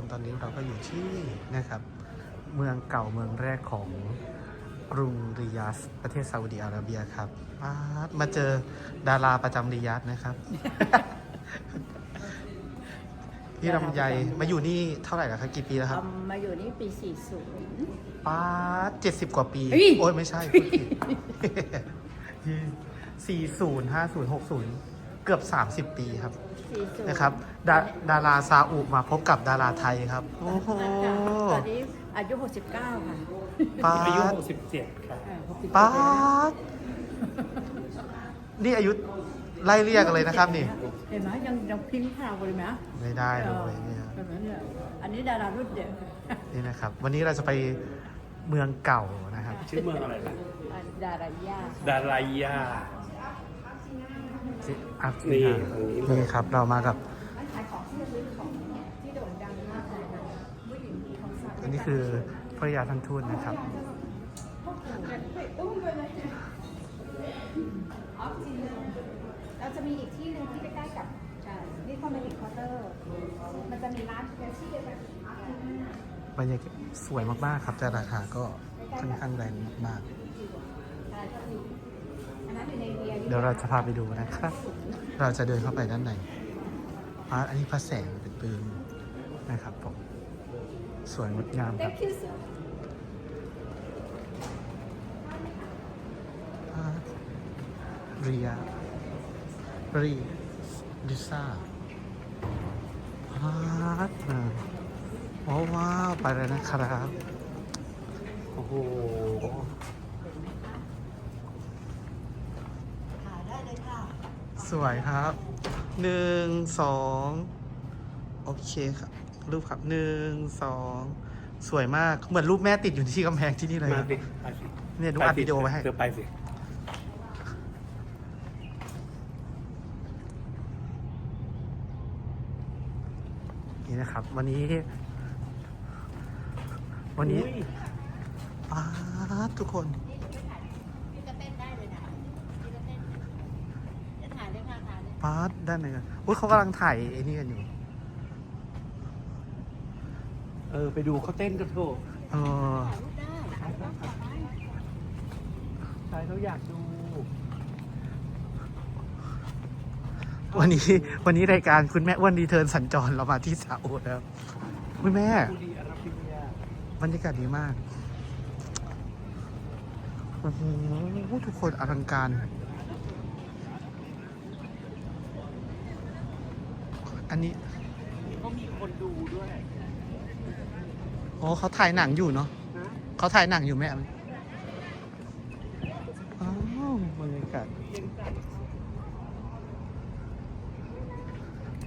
นี้เราก็อยู่ที่นะครับ เมืองเก่าเมืองแรกของกรุงริยาดประเทศซาอุดิอาระเบียครับป๊าดมาเจอดาราประจำริยาดนะครับ พี่ลำไยมาอยู่นี่เท่าไหร่แล้วครับกี่ปีแล้วครับเอามาอยู่นี่ปี 40 ป้าเจ็ดสิบกว่าปี เฮ้ย โอ้ยไม่ใช่พูดผิด สี่ศูนย์ห้าศูนย์หกศูนย์เกือบสามสิบปีครับ 40นะครับดาดาราซาอุมาพบกับดาราไทยครับ โอ้โหตอนนี้อายุ 69 ค่ะป้าอายุด67ครับเออ67ป้าดนี่อายุไล่เรียกกันเลยนะครับนี่ เห็นไหมยังยังพิงพราวเลยไหมไม่ได้เลยเนี่ยเออแบบนั้นเนี่ยอันนี้ดารารุ่นเด็กนี่นะครับ วันนี้เราจะไปเมืองเก่านะครับ ชื่อเมืองอะไรนะอันดาราย่าค่ะ ดารายา ที่อัพนี่นี่ตรงนี้เลย นี่ครับ เรามากับขายของที่ระลึกของที่โด่งดังมากเลยนะผู้หญิงของสาวอันนี้คือภรรยาท่านทูตนะครับเราจะมีอีกที่หนึ่งที่ใกล้ๆกับนี่คอมเมดี้คอร์เตอร์ มันจะมีร้านเป็นที่เดียวกันบรรยากาศสวยมากๆครับแต่ราคาก็ค่อนข้างแรงมากอันนั้นอยู่ในเบียร์ๆ เดี๋ยวเราจะพาไปดูนะครับ เราจะเดินเข้าไปด้านในพระอันนี้พระแสงเป็นปืนนะครับผมสวยงดงามครับ Thank you so พระเรียรีดิซ่าพาร์ทนะว้าวว้าว ไปเลยนะครับ โอ้โห สวยครับหนึ่งสองโอเคครับ รูปครับหนึ่งสองสวยมากเหมือนรูปแม่ติดอยู่ที่กำแพงที่นี่เลยคมารับ สิไปสิเนี่ยดูอัดวิดีโอไว้ให้ เธอไปสิ นี่นะครับ วันนี้ วันนี้อุ๊ยป้าดทุกคน พี่ก็เต้นได้เลยนะพี่ก็เต้นจะถ่ายได้ ค่ะถ่ายได้ป้าดด้านไหนกันอุ้ยเขากำลังถ่ายไอ้นี่กันอยู่ เออ ไปดูเขาเต้นกันเถอะเออถ่ายรูปได้ถ่ายรูปได้ใช่เขาอยากดู วันนี้ วันนี้รายการคุณแม่อ้วนรีเทิร์นสัญจรเรามาที่ซาอุนะครับคุณแม่ดูดีอาราบิยาบรรยากาศดีมากโอ้โหทุกคนอลังการ อันนี้เขามีคนดูด้วยโอ้เขาถ่ายหนังอยู่เนาะนะเขาถ่ายหนังอยู่แม่อ้าวบรรยากาศ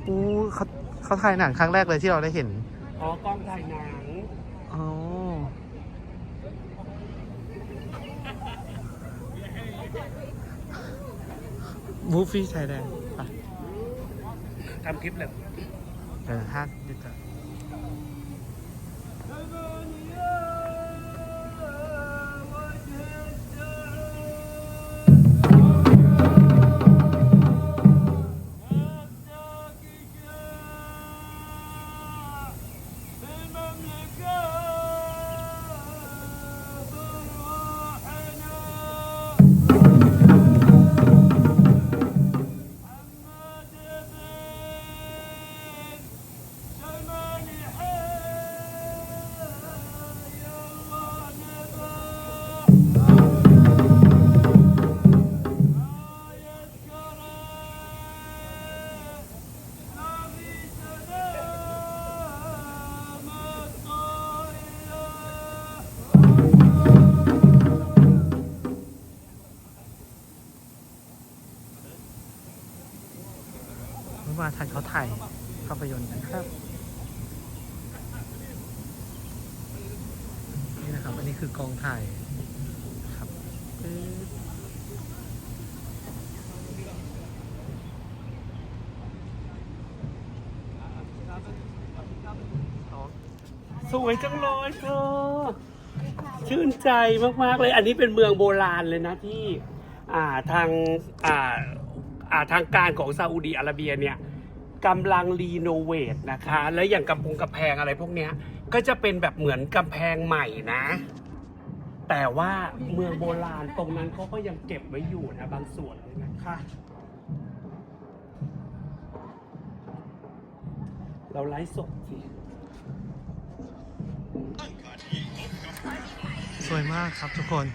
อู้เขาเขาถ่ายหนังครั้งแรกเลยที่เราได้เห็นอ๋อกล้องถ่ายหนังอ๋อมูฟี่ชายแดนไป ทำคลิปเลยเออห้าดีกว่า วานทันเขาถ่ายภาพยนตร์นะครับ นี่นะครับ อันนี้คือกองถ่าย สวยจังเลยเธอชื่นใจมาก ๆ เลย อันนี้เป็นเมืองโบราณเลยนะที่อ่าทางอ่าอ่าทางการของซาอุดีอาระเบียเนี่ยกำลังรีโนเวทนะคะ แล้วอย่างกำพงกำแพงอะไรพวกเนี้ย ก็จะเป็นแบบเหมือนกำแพงใหม่นะ แต่ว่าเมืองโบราณตรงนั้นเขาก็ยังเก็บไว้อยู่นะบางส่วนเลยนะคะเราไลฟ์สดสิสวยมากครับทุกคน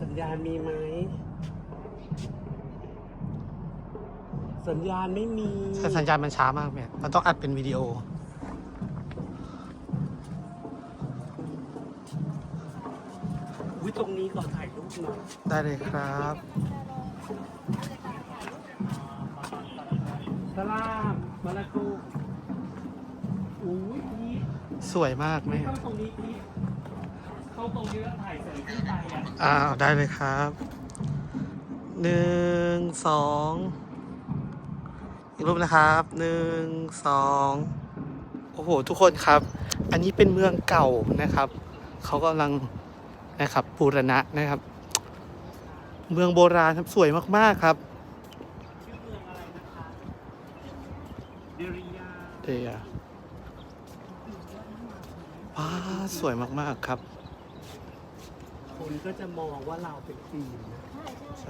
สัญญาณมีไหม สัญญาณไม่มีแต่สัญญาณมันช้ามากเนี่ยมันต้องอัดเป็นวิดีโออุ้ยตรงนี้ก่อนถ่ายรูปหน่อยได้เลยครับสลามมาลากูอุ้ยพีทสวยมากแม่เข้าตรงนี้พีทเข้าตรงนี้แล้วถ่ายเสยขึ้นไปอะ อ้าวได้เลยครับหนึ่งสองอีก รูปนะครับหนึ่งสองโอ้โห ทุกคนครับ อันนี้เป็นเมืองเก่านะครับ เขากำลังนะครับบูรณะนะครับ เมืองโบราณครับสวยมากๆครับชื่อเมืองอะไรนะคะเดริยาเดียว้าสวยมากๆครับ คนก็จะมองว่าเราเป็นจีนนะ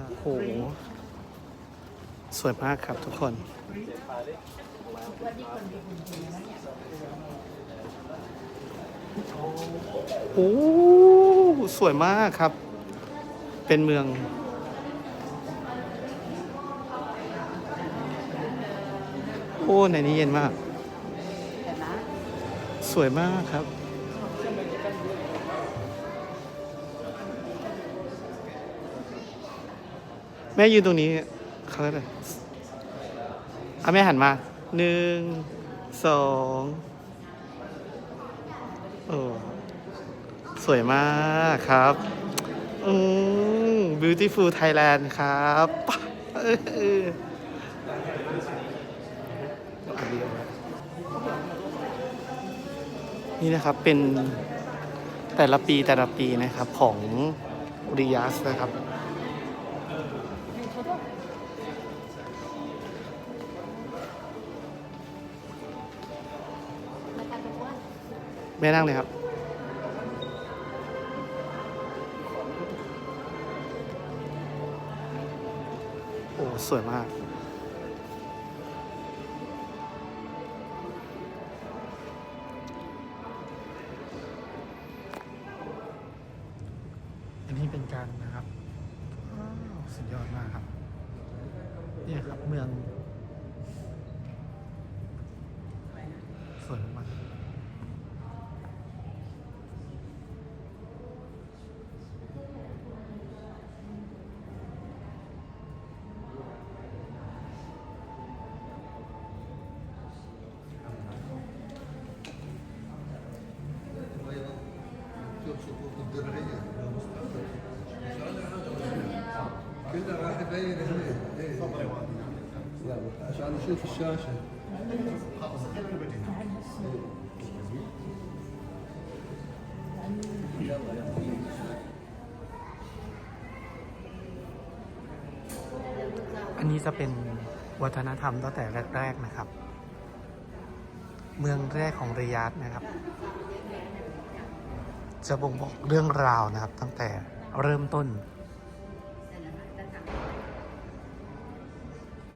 โอ้โห สวยมากครับทุกคนโอ้สวยมากครับ เป็นเมืองโอ้ในนี้เย็นมาก สวยมากครับ แม่ยืนตรงนี้ เขาเรียอะไรอะแม่หันมา หนึ่ง สองโอ้สวยมากครับ อืม beautiful Thailand ครับนี่นะครับเป็นแต่ละปีแต่ละปีนะครับของริยาสนะครับ แม่นั่งเลยครับ โอ้ สวยมากอันนี้เป็นการนะครับว้าวสุดยอดมากครับ เนี่ยครับเมือง كله راح يبين هنا إيه. لا عشان نشوف الشاشه يلا يلا อันนี้จะเป็นวัฒนธรรมตั้งแต่แรก ๆนะครับ เมืองแรกของริยาดนะครับ จะบ่งบอกเรื่องราวนะครับ ตั้งแต่เริ่มต้น